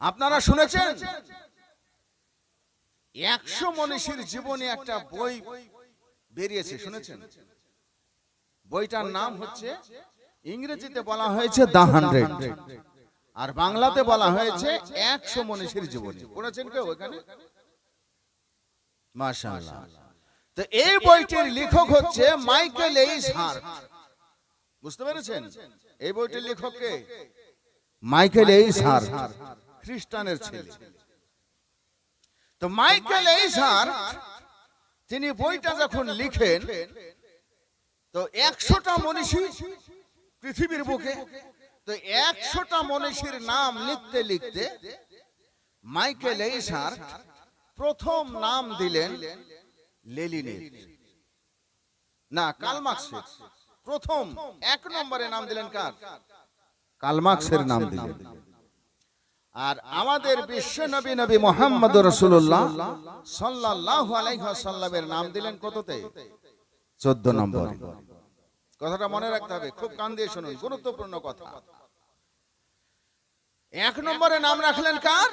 আপনারা শুনেছেন? একশো মনীষীর জীবনে একটা বই বেরিয়েছে শুনেছেন? বইটার নাম হচ্ছে ইংরেজিতে বলা হয়েছে দা হান্ড্রেড। আর বাংলাতে বলা হয়েছে একশো মনীষীর জীবনী। পড়েছেন কেউ এখানে মাশাআল্লাহ। তো এই বইটির লেখক হচ্ছে মাইকেল এইস হার্ট। বুঝতে পেরেছেন? এই বইটির লেখক কে? মাইকেল এইস হার্ট। খ্রিস্টানের ছেলে। তো মাইকেল এইস হার্ট তিনি বইটা যখন লিখেন তো একশোটা মনীষী পৃথিবীর বুকে তো একশোটা মনীষীর নাম লিখতে লিখতে মাইকেল এইসার প্রথম নাম দিলেন লেলিনের। না কালমার্কসের প্রথম এক নম্বরে নাম দিলেন কার? কালমার্কসের নাম দিলেন। আর আমাদের বিশ্ব নবী নবী মোহাম্মদ রসুল্লাহ সাল্লাহ আলাইসাল্লামের নাম দিলেন কততে? চোদ্দ নম্বর। কথাটা মনে রাখতে হবে খুব কান দিয়ে শুনুন গুরুত্বপূর্ণ কথা। এক নম্বরে নাম রাখলেন কার?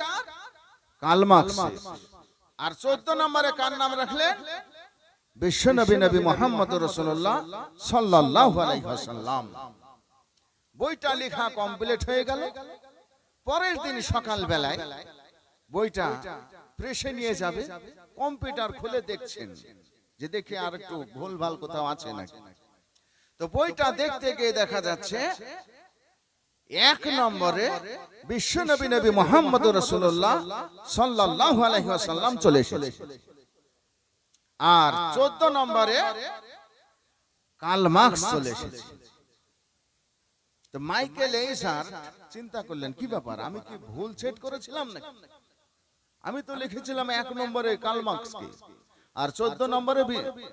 কালমার্কস আর চোদ্দ নম্বরে কার নাম রাখলেন? বিশ্ব নবী নবী মোহাম্মদ রসুল্লাহ সাল্লাহ আলাইসাল্লাম বইটা লেখা কমপ্লিট হয়ে গেল। পরের দিন সকাল বেলায় বইটা প্রেসে নিয়ে যাবে কম্পিউটার খুলে দেখছেন যে দেখে আর একটু ভুলভাল কোথাও আছে নাকি? তো বইটা দেখতে গিয়ে দেখা যাচ্ছে এক নম্বরে বিশ্ব নবী নবী মোহাম্মদ রসুল্লাহ সাল্লাহ আলহিহাসাল্লাম চলে এসেছে। আর চোদ্দ নম্বরে কাল মার্কস চলে এসেছে। তো মাইকেল এই স্যার চিন্তা করলেন কি ব্যাপার? আমি কি ভুল সেট করেছিলাম না আমি তো লিখেছিলাম এক নম্বরে কাল মার্কসকে আর চোদ্দ নম্বরে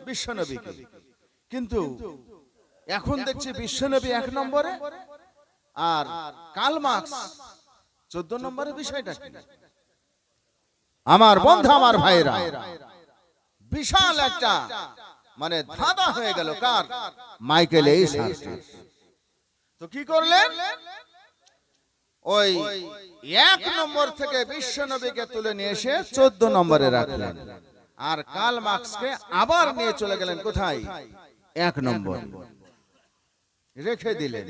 বিশ্বনবীকে কিন্তু এখন দেখছি বিশ্বনবী এক নম্বরে আর কাল মার্কস চোদ্দ নম্বরে বিষয়টা আমার বন্ধু আমার ভাইরা। বিশাল একটা মানে ধাঁধা হয়ে গেল কার? মাইকেল এই তো কি করলেন? ওই এক নম্বর থেকে বিশ্ব নবীকে তুলে নিয়ে এসে চোদ্দ নম্বরে রাখলেন। আর কাল মার্কসকে আবার নিয়ে চলে গেলেন কোথায়? এক নম্বর। রেখে দিলেন।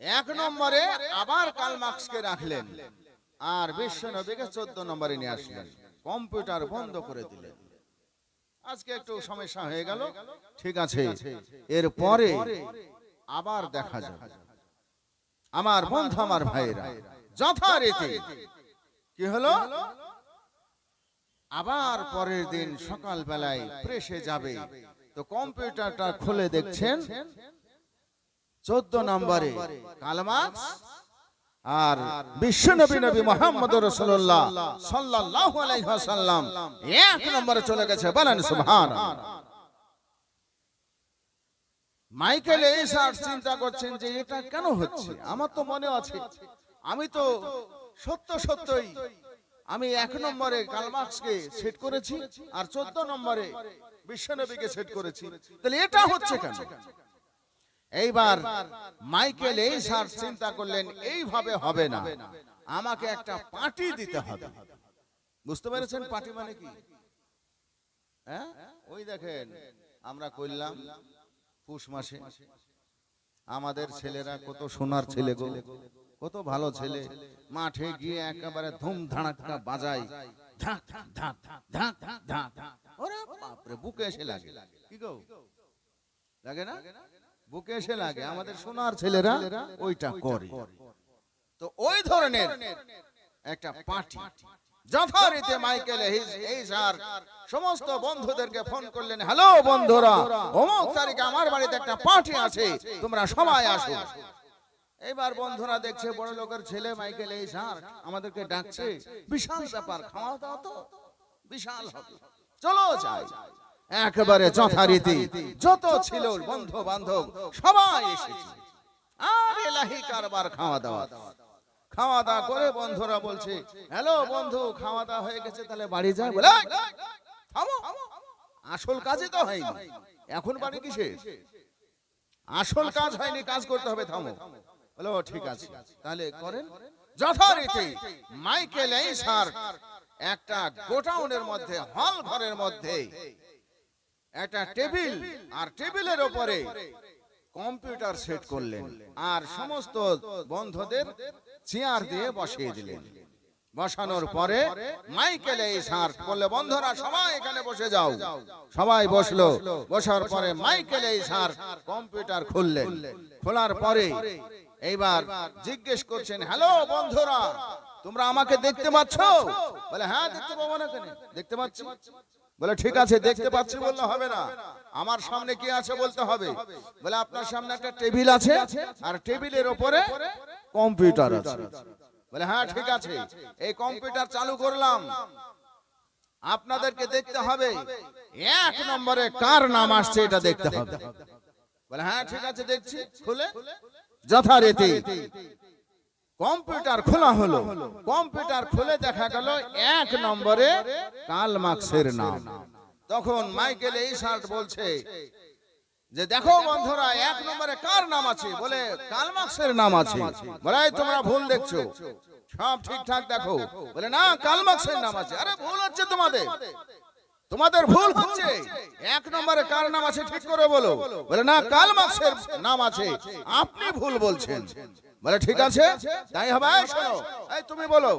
এক নম্বরে আবার কাল মার্কসকে রাখলেন। আর বিশ্ব নবীকে চোদ্দ নম্বরে নিয়ে আসলেন। কম্পিউটার বন্ধ করে দিলেন। আজকে একটু সমস্যা হয়ে গেল। ঠিক আছে। এরপরে আবার দেখা যাবে। আমার বন্ধু আমার ভাইরা যথারীতি। কি হলো? আবার পরের দিন সকাল বেলায় প্রেসে যাবে। তো কম্পিউটারটা খুলে দেখছেন। চোদ্দ নম্বরে কালমার্কস আর বিশ্ব নবী নবী মোহাম্মদ রসুল্লাহ সাল্লাহ আলাইহাল্লাম এক নম্বরে চলে গেছে। বলেন সুবহান মাইকেল এই স্যার চিন্তা করছেন যে এটা কেন হচ্ছে? আমার তো মনে আছে, আমি তো সত্য সত্যই, আমি এক নম্বরে কালমার্কসকে সেট করেছি আর চোদ্দ নম্বরে বিশ্বনবীকে সেট করেছি। তাহলে এটা হচ্ছে কেন? এইবার মাইকেল এই স্যার চিন্তা করলেন, এইভাবে হবে না। আমাকে একটা পার্টি দিতে হবে। বুঝতে পেরেছেন পার্টি মানে কি? হ্যাঁ? ওই দেখেন, আমরা করলাম। পুষ মাসে। আমাদের ছেলেরা কত সোনার ছেলে গো, কত ভালো ছেলে। মাঠে গিয়ে একেবারে ধুম ধাড়াক্কা ওরে বাপরে, বুকে এসে লাগে। কি গো? লাগে না? বুকে এসে লাগে। আমাদের সোনার ছেলেরা ওইটা করে। তো ওই ধরনের একটা পার্টি যথারীতি মাইকেল এই স্যার সমস্ত বন্ধুদেরকে ফোন করলেন হ্যালো বন্ধুরা অমুক তারিখে আমার বাড়িতে একটা পার্টি আছে তোমরা সবাই আসো। এবার বন্ধুরা দেখছে বড় লোকের ছেলে মাইকেল এই স্যার আমাদেরকে ডাকছে বিশাল ব্যাপার খাওয়া দাওয়া তো বিশাল হবে। চলো যাই। একেবারে যথারীতি যত ছিল বন্ধু বান্ধব সবাই এসেছে। আর এলাহি কারবার খাওয়া দাওয়া। খাওয়া দাওয়া করে বন্ধুরা বলছে, হ্যালো বন্ধু খাওয়া দাওয়া হয়ে গেছে, তাহলে বাড়ি যায় বলে আসল কাজই তো হয়নি। এখন বাড়ি কিসে? আসল কাজ হয়নি, কাজ করতে হবে, থামো। বলো ঠিক আছে। তাহলে করেন। যথারীতি মাইকেল এই স্যার একটা গোটাউনের মধ্যে, হল ঘরের মধ্যে, একটা টেবিল আর টেবিলের উপরে কম্পিউটার সেট করলেন। আর সমস্ত বন্ধুদের চেয়ার দিয়ে বসিয়ে দিলেন। বসানোর পরে মাইকেল এই স্যার বললে বন্ধুরা সবাই এখানে বসে যাও। সবাই বসল। বসার পরে মাইকেল এই কম্পিউটার খুললেন। খোলার পরে এইবার জিজ্ঞেস করছেন হ্যালো বন্ধুরা তোমরা আমাকে দেখতে পাচ্ছ? বলে হ্যাঁ দেখতে পাবো না কেন দেখতে পাচ্ছি? বলে ঠিক আছে দেখতে পাচ্ছি বললে হবে না। আমার সামনে কি আছে বলতে হবে? বলে আপনার সামনে একটা টেবিল আছে আর টেবিলের ওপরে কম্পিউটার আছে। বলে হ্যাঁ ঠিক আছে এই কম্পিউটার চালু করলাম। আপনাদেরকে দেখতে হবে এক নম্বরে কার নাম আসছে এটা দেখতে হবে। বলে হ্যাঁ ঠিক আছে দেখছি খুলে। যথারীতি কম্পিউটার খোলা হলো। কম্পিউটার খুলে দেখা গেল এক নম্বরে কাল মার্কসের নাম। তখন মাইকেল এই শার্ট বলছে যে দেখো বন্ধুরা এক নম্বরে কার নাম আছে? বলে কালমাক্সের নাম আছে। বলে তোমরা ভুল দেখছ। সব ঠিকঠাক দেখো। বলে না কালমাক্সের নাম আছে। আরে ভুল হচ্ছে তোমাদের। তোমাদের। ভুল হচ্ছে। এক নম্বরে কার নাম আছে? ঠিক করে বলো। বলে না কালমাক্সের নাম আছে। আপনি ভুল বলছেন। বলে ঠিক আছে তাই হবে এই শোনো এই তুমি বলো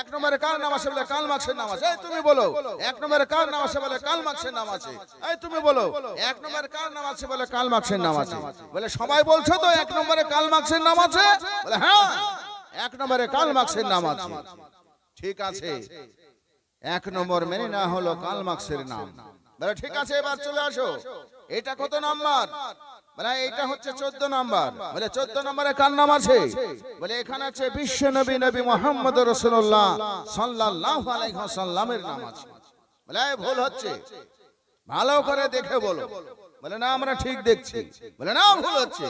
এক নম্বরে কার নাম আছে বলে কাল মার্কসের নাম আছে এই তুমি বলো এক নম্বরে কার নাম আছে বলে কাল মার্কসের নাম আছে এই তুমি বলো এক নম্বরে কার নাম আছে বলে কাল মার্কসের নাম আছে বলে সবাই বলছো তো এক নম্বরে কাল মার্কসের নাম আছে? বলে হ্যাঁ এক নম্বরে কাল মার্কসের নাম আছে। ঠিক আছে এক নম্বর মেনে না হলো কাল মার্কসের নাম। বলে ঠিক আছে এবার চলে আসো এটা কত নাম্বার? এটা হচ্ছে চোদ্দ নম্বর। বলে চোদ্দ নম্বরে কার নাম আছে? বলে এখানে আছে বিশ্ব নবী নবী মোহাম্মদ রসুল্লাহ সাল্লাহ আলাইসাল্লামের নাম আছে। বলে ভুল হচ্ছে। ভালো করে দেখে বলো। বলে না, আমরা ঠিক দেখছি। বলে না, ভুল হচ্ছে।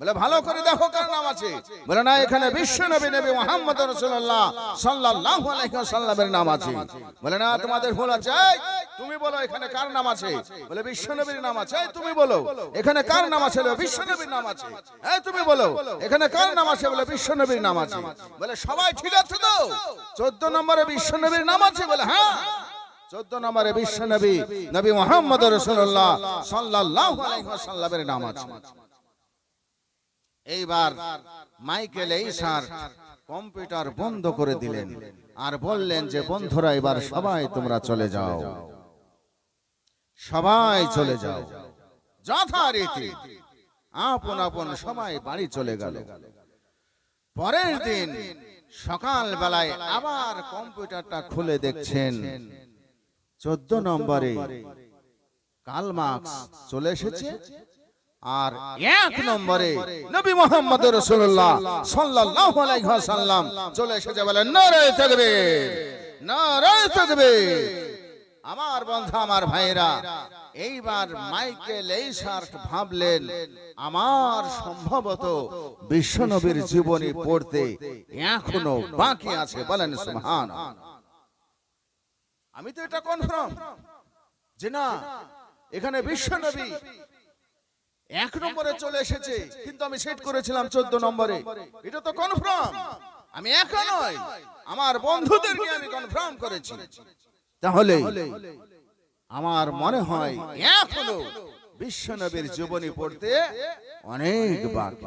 বলে, ভালো করে দেখো কার নাম আছে। বলে, না, এখানে বিশ্ব নবী নবী মোহাম্মদ রসুল্লাহ সাল্লাল্লাহু আলাইহি ওয়াসাল্লামের নাম আছে। বলে, না, তোমাদের ভুল আছে। তুমি বলো, এখানে কার নাম আছে? বলে, বিশ্ব নবীর নাম আছে। তুমি বলো, এখানে কার নাম আছে? বলে, বিশ্ব নবীর নাম আছে। এই, তুমি বলো, এখানে কার নাম আছে? বলে, বিশ্ব নবীর নাম আছে। বলে, সবাই ঠিক আছে তো? চোদ্দ নম্বরে বিশ্ব নবীর নাম আছে? বলে হ্যাঁ। চোদ্দ নম্বরে বিশ্ব নবী নবী মোহাম্মদ রসুল্লাহ সাল্লাল্লাহু আলাইহি ওয়াসাল্লামের নাম আছে। এইবার মাইকেল এই স্যার কম্পিউটার বন্ধ করে দিলেন আর বললেন যে, বন্ধুরা, এবার সবাই তোমরা চলে যাও। সবাই চলে যাও। যথারীতি আপন আপন সবাই বাড়ি চলে গেল। পরের দিন সকাল বেলায় আবার কম্পিউটারটা খুলে দেখছেন। চোদ্দ নম্বরে কাল মার্কস চলে এসেছে। আর এক নম্বরে নবী মোহাম্মদ রসুল্লাহ সাল্লাল্লাহু আলাইহি ওয়াসাল্লাম চলে এসেছে বলেন নারায়ে তাকবীর নারায়ে তাকবীর। আমার বন্ধু আমার ভাইরা এইবার মাইকেল এই শার্ট ভাবলেন আমার সম্ভবত বিশ্বনবীর জীবনী পড়তে এখনও বাকি আছে। বলেন সুবহান আমি তো এটা কনফার্ম যে না এখানে বিশ্বনবী এক নম্বরে চলে এসেছে কিন্তু আমি সেট করেছিলাম চোদ্দ নম্বরে। এটা তো কনফার্ম আমি একা নয় আমার বন্ধুদেরকে আমি কনফার্ম করেছি। তাহলে আমার মনে হয় এক হলো বিশ্বনবীর জীবনী পড়তে অনেক বাকি।